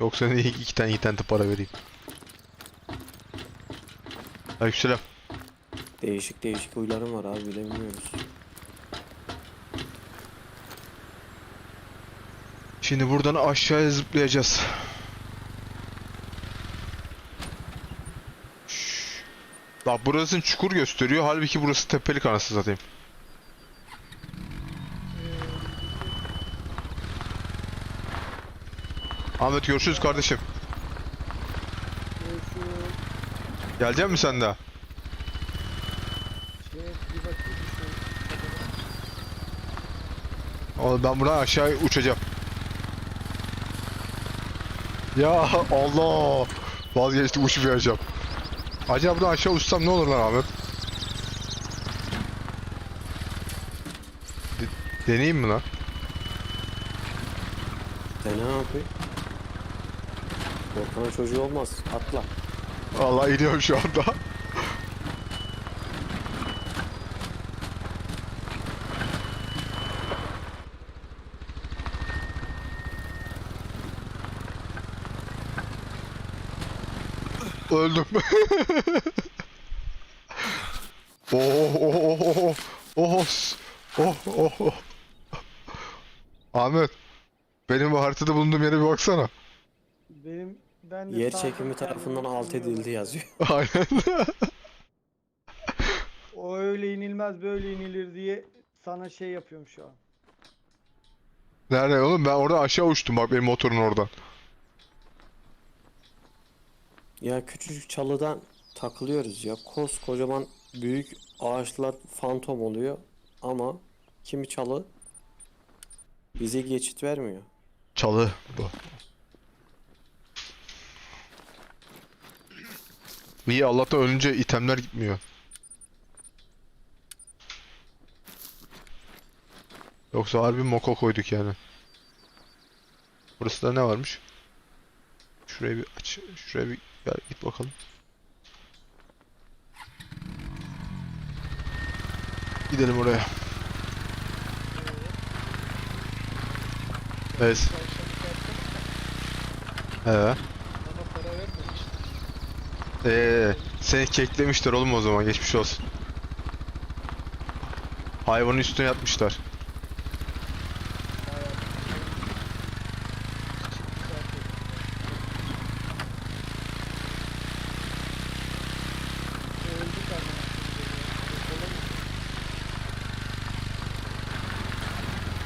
Yoksa ne iki, iki tane internete para vereyim. Aleykümselam. Değişik değişik huylarım var abi bilemiyoruz. Şimdi buradan aşağıya zıplayacağız. Bak burasını çukur gösteriyor. Halbuki burası tepelik anasını satayım. Ahmet görüşürüz kardeşim. Görüşürüz. Gelecek misin sen de? Şey, bir bakayım şu. Oğlum ben buradan aşağı uçacağım. Ya Allah! Vazgeçtim uçmayacağım. Acaba buradan aşağı uçsam ne olur lan Ahmet? De- deneyeyim mi lan? Dene abi. Korkana çocuğu olmaz. Atla. Vallahi iniyorum şu anda. Öldüm. oh oh oh oh oh oh oh oh Ahmet benim bu haritada bulunduğum yere bir baksana. Benim ben de Yer sağ çekimi tarafından alt edildi yazıyor. Aynen. O öyle inilmez böyle inilir diye sana şey yapıyorum şu an. Nerede oğlum ben orada aşağı uçtum bak benim motorun oradan. Ya küçücük çalıdan takılıyoruz ya. Koskocaman büyük ağaçlar fantom oluyor ama kimi çalı bize geçit vermiyor. Çalı bu. İyi Allah'tan ölünce itemler gitmiyor. Yoksa harbi moko koyduk yani. Burası da ne varmış? Şuraya bir aç. Şuraya bir gel, git bakalım. Gidelim oraya. Evet. Vermemiş. Ee, seni keklemişler oğlum o zaman geçmiş olsun. Hayvanın üstüne yatmışlar.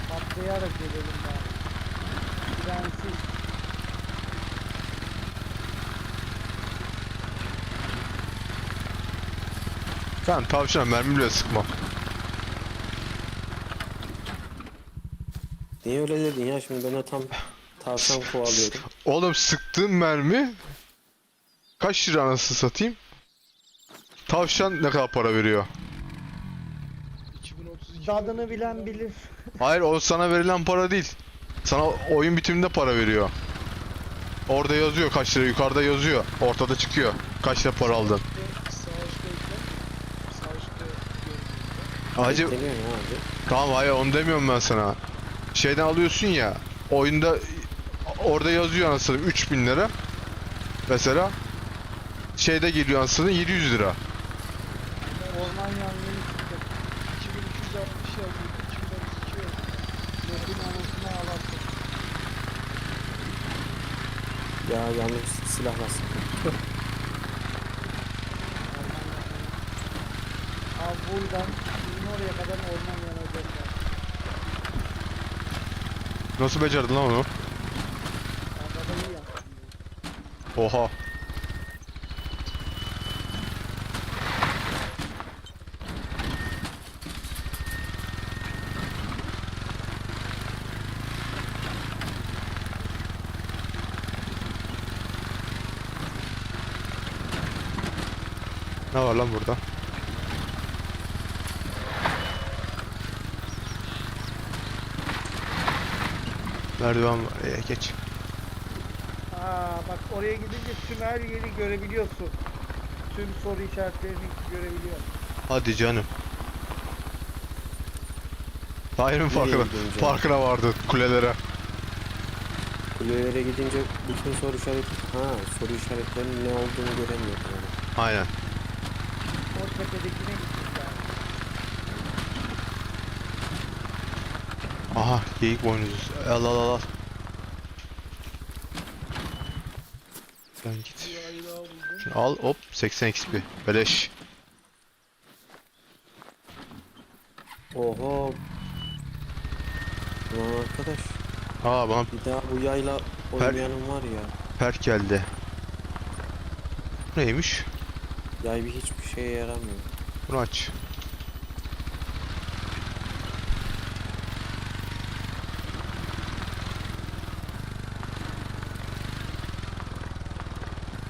Patlayarak gelelim Sen tavşan mermi bile sıkma. Niye öyle dedin ya şimdi ben de tam tavşan kovalıyordum. Oğlum sıktığım mermi kaç lira anasını satayım? Tavşan ne kadar para veriyor? 2032 Tadını bilen bilir. Hayır o sana verilen para değil. Sana oyun bitiminde para veriyor. Orada yazıyor kaç lira yukarıda yazıyor. Ortada çıkıyor. Kaç lira para aldın. Sağ üstteyken sağ üstte görünüyor. Hacı Deniyor ya abi. tamam hayır onu demiyorum ben sana. Şeyden alıyorsun ya. Oyunda orada yazıyor anasını 3000 lira. Mesela şeyde geliyor anasını 700 lira. Orman yangını çıktı. 2260 yazıyor. 2032 yazıyor. Yerin anasını ağlattı. Ya yanlış silahla sıktım. Buradan bizim oraya kadar orman yanacaklar. Nasıl becerdin lan onu? Arabayı yaptım. Oha. Ne var lan burada? Merdiven var. Ee, geç. Aa bak oraya gidince tüm her yeri görebiliyorsun. Tüm soru işaretlerini görebiliyorsun. Hadi canım. Nereye farkına, gidiyorsun canım? farkına vardı kulelere. Kulelere gidince bütün soru işareti... Ha soru işaretlerinin ne olduğunu göremiyorum yani. Aynen. O tepedekine gittik yani. Aha geyik boynuzu. Al al al al. Sen git. Şunu al hop 80 XP. Beleş. Oho. Ulan arkadaş Aa bana bir daha bu yayla oynayanım var ya. perk geldi. Neymiş? Yay bir hiçbir şeye yaramıyor. Bunu aç.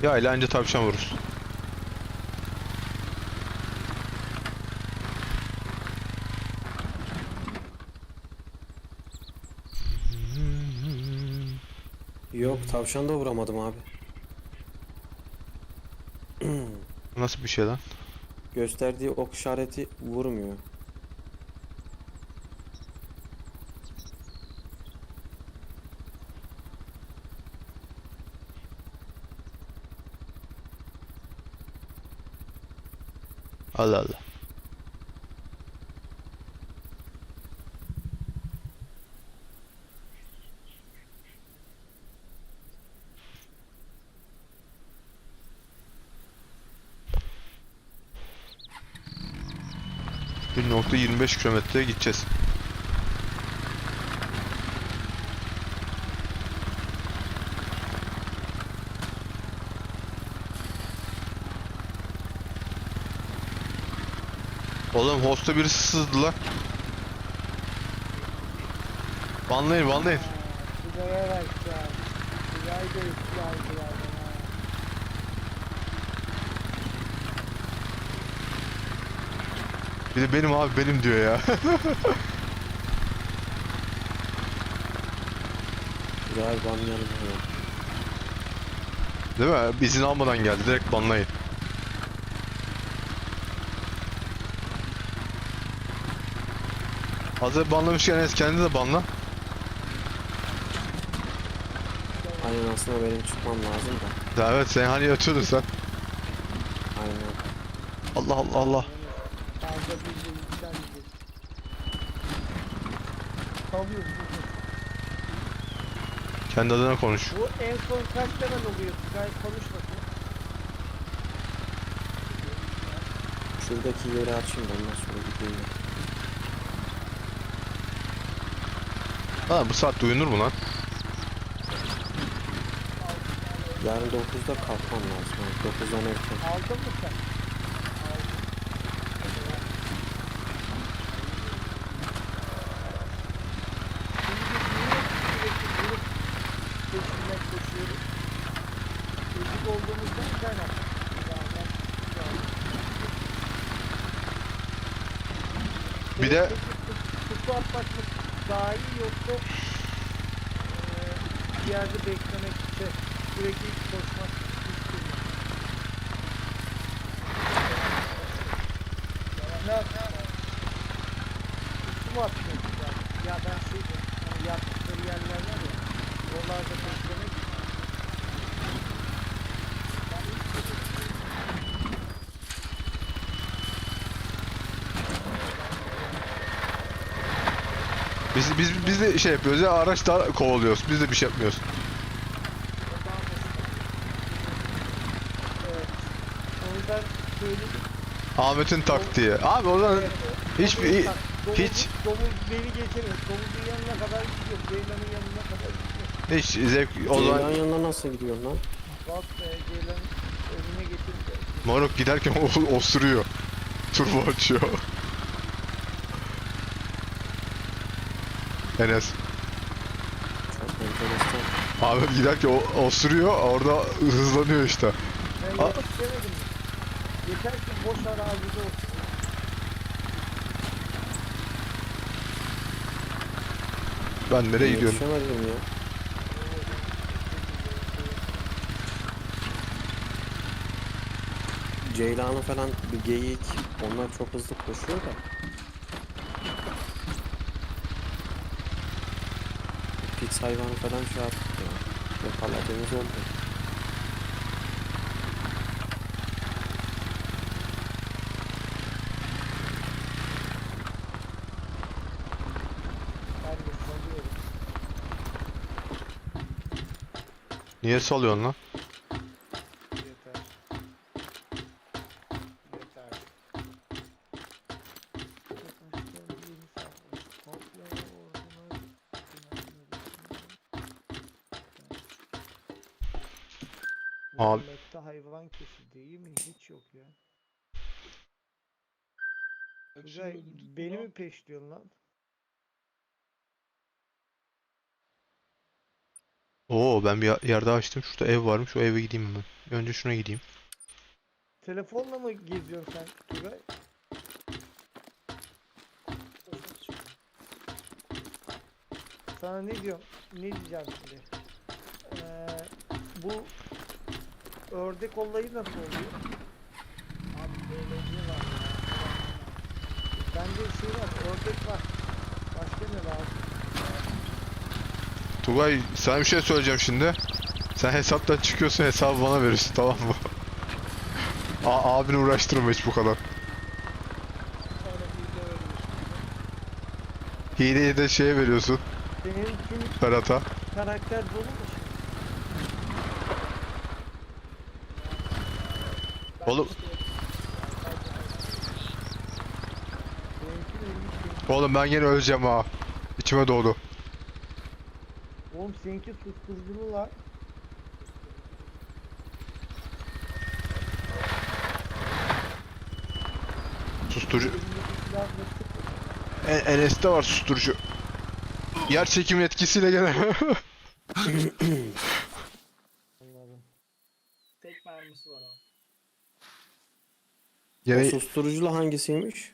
Ya ile anca tavşan vururuz. Yok tavşan da vuramadım abi. Nasıl bir şey lan? Gösterdiği ok işareti vurmuyor. Allah Allah. Bir nokta 25 kilometreye gideceğiz. Oğlum hosta birisi sızdı lan. Banlayın banlayın. Sigara bak ya. Da. Bir de benim abi benim diyor ya. Güzel banlayalım. Değil mi? İzin almadan geldi. Direkt banlayın. Hazır banlamışken Enes kendi de banla. Aynen aslında benim çıkmam lazım da. Ya evet sen hani yatıyordun sen. Aynen. Allah Allah Allah. Fazla bir. Kendi adına konuş. Bu en son kaç level oluyor? Gayet konuşmasın. Şuradaki yeri açayım da ondan sonra gideyim. Ha bu saatte uyunur mu lan? Yarın 9'da kalkmam lazım. Yani 9'dan erken. Aldın mı sen? Bir de- Kutu atmak daha iyi yoksa eee, bir yerde beklemek için sürekli koşmak istiyorum. Ne yapayım? Kutu mu atıyorsun yani? Ya ben şeydim, hani yaptıkları yerler var ya, oralarda beklemek Biz biz biz de şey yapıyoruz ya araç da kovalıyoruz. Biz de bir şey yapmıyoruz. Evet. Ahmet'in taktiği. Abi o zaman Evet, hiçbir domuz hiç domuz beni geçemez. Domuzun yanına kadar gidiyor. Ceylan'ın yanına kadar gidiyor. hiç zevk o Ceylan zaman yanına nasıl gidiyorsun lan? Bak be Ceylan'ın önüne getirdi. moruk giderken o, osuruyor. Turbo açıyor. Enes. Çok enteresan. Ahmet giderken o, osuruyor orada hızlanıyor işte. Ben istemedim. Yeter ki boş arazide olsun. Ben nereye gidiyorum? Yetişemedim ya. Ceylan'ı falan bir geyik. Onlar çok hızlı koşuyor da. Pis hayvanı falan şey yaptık ya. Oldu. Niye salıyorsun lan? Abi- hayvan kesildi iyi mi? Hiç yok ya. Güzel. Beni mi peşliyorsun lan? Oo ben bir yerde açtım. Şurada ev varmış. Şu eve gideyim hemen. Önce şuna gideyim. Telefonla mı geziyorsun sen Tugay? Sana ne diyorum? Ne diyeceğim şimdi? Ee, bu ördek olayı nasıl oluyor? Abi böylece var ya. Bende şey var, ördek var. Başka ne lazım? Tugay sana bir şey söyleyeceğim şimdi. Sen hesaptan çıkıyorsun hesabı bana verirsin tamam mı? A abini uğraştırma hiç bu kadar. Bir veriyorsun. Hileyi de şeye veriyorsun. Senin tüm Ferhat'a. karakter dolu mu şimdi? Oğlum, oğlum ben yine öleceğim ha. İçime doğdu. Oğlum seninki susturuculu lan. Susturucu. E Enes'te var susturucu. Yer çekimi etkisiyle gene. Anladım. Tek mermisi var abi. O gene, susturuculu hangisiymiş?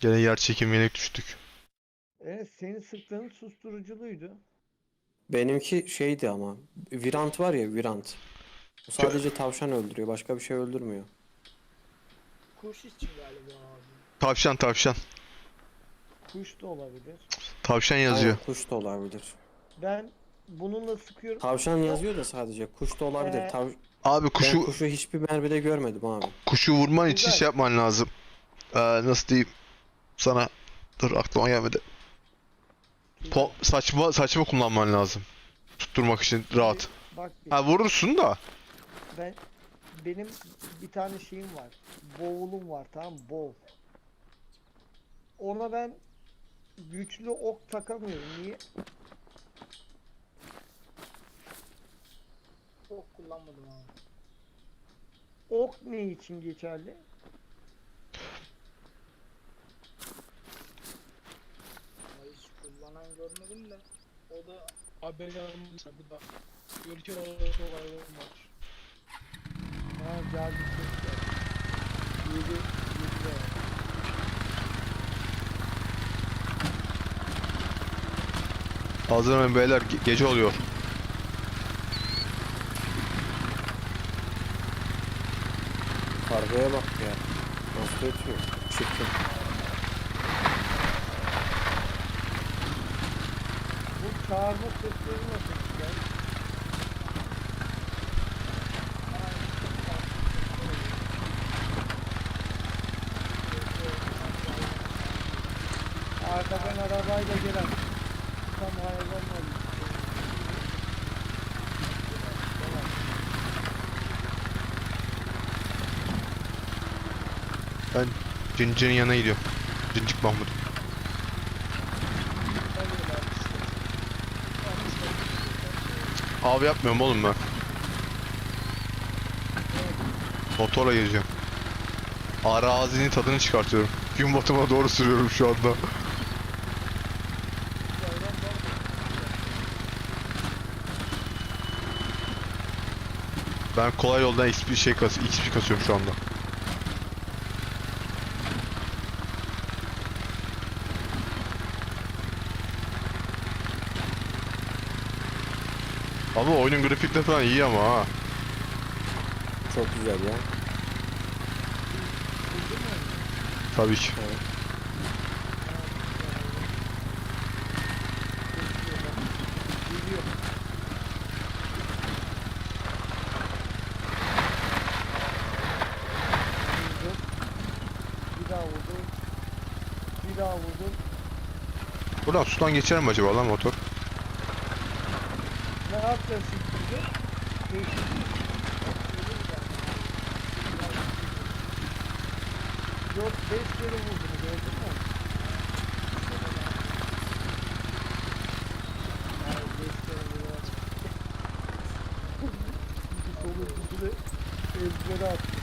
gene yer çekimiyle düştük. Evet senin sıktığın susturuculuydu. Benimki şeydi ama. Virant var ya Virant. O sadece tavşan öldürüyor. Başka bir şey öldürmüyor. Kuş için galiba abi. Tavşan tavşan. Kuş da olabilir. Tavşan yazıyor. Aynen, kuş da olabilir. Ben bununla sıkıyorum. Tavşan yazıyor da sadece. Kuş da olabilir. Ee, Tav- Abi ben kuşu kuşu hiçbir mermide görmedim abi. kuşu vurman için Güzel. şey yapman lazım. Ee, nasıl diyeyim sana dur aklıma gelmedi. Po- saçma saçma kullanman lazım. Tutturmak için rahat. Bak bir, Ha vurursun da. ben benim bir tane şeyim var. Bowl'um var tamam mı? Bowl. Ona ben güçlü ok takamıyorum. Niye? Çok kullanmadım abi. Ok ne için geçerli? Ama hiç kullanan görmedim de. O da ben yanımda bir daha. Ülke olarak çok hayvan var. Ha geldi. Yedi, yedi de var. Hazırlanın beyler ge- gece oluyor. Kargaya bak ya. Nasıl ötüyor? Çirkin. Bu çağırma sesleri nasıl güzel? Arkadan arabayla gelen tam hayvan var. Ben Cinci'nin yanına gidiyorum. Cincik Mahmut. Abi yapmıyorum oğlum ben. Motorla geziyorum. Arazinin tadını çıkartıyorum. Gün batımına doğru sürüyorum şu anda. Ben kolay yoldan XP şey kas XP kasıyorum şu anda. Abi oyunun grafikleri falan iyi ama ha. Çok güzel ya. Tabii ki. Evet. Bir daha vurdum. Bir daha vurdum. Buradan sudan geçer mi acaba lan motor? Ne yapacağız şimdi? Değişik. 4 5 kere vurdum gördün mü? Ay 5 kere vurdum. Bir solu dizili ezbere attı.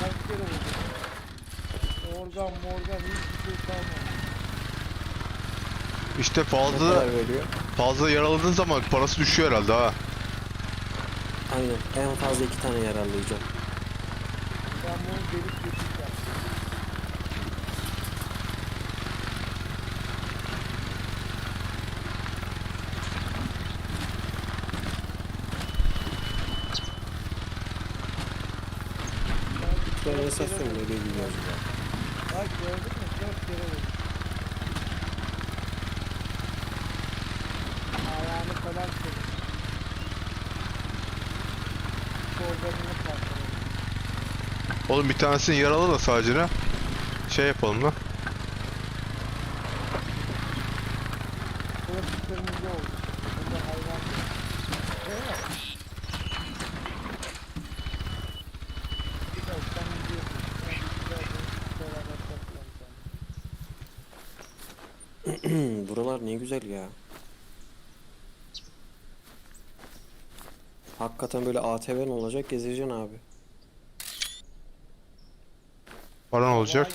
Kaç kere vurdum? Organ morgan hiçbir şey kalmadı. İşte Ne fazla kadar veriyor? fazla yaraladığın zaman parası düşüyor herhalde ha. Aynen. En fazla iki tane yararlayacağım. Ben bunu delip geçeceğim. Ben esas nereye gidiyoruz ya? Bak gördün mü? Dört kere vurdum. Ayağını falan kırdım. Organını patladı. Oğlum bir tanesini yarala da sadece ne? Şey yapalım lan. Burası kırmızı oldu. Burada hayvan yok. Değil mi? Yok sen gidiyorsun. Ben gidiyorum. Beraber toplayalım sen. Buralar ne güzel ya. Hakikaten böyle ATV'n olacak gezeceksin abi. Paran olacak.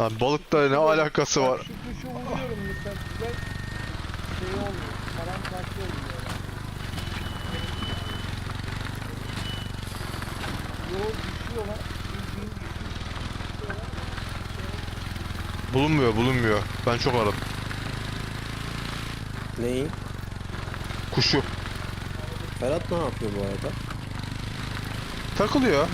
Lan balıkla ne alakası var? Şu kuşu vuruyorum mesela güzel şey olmuyor. Paramparça oluyor. Yol düşüyor lan. Bildiğin düşüyor. Bulunmuyor bulunmuyor. Ben çok aradım. Neyi? Kuşu. Ferhat ne yapıyor bu arada? Takılıyor.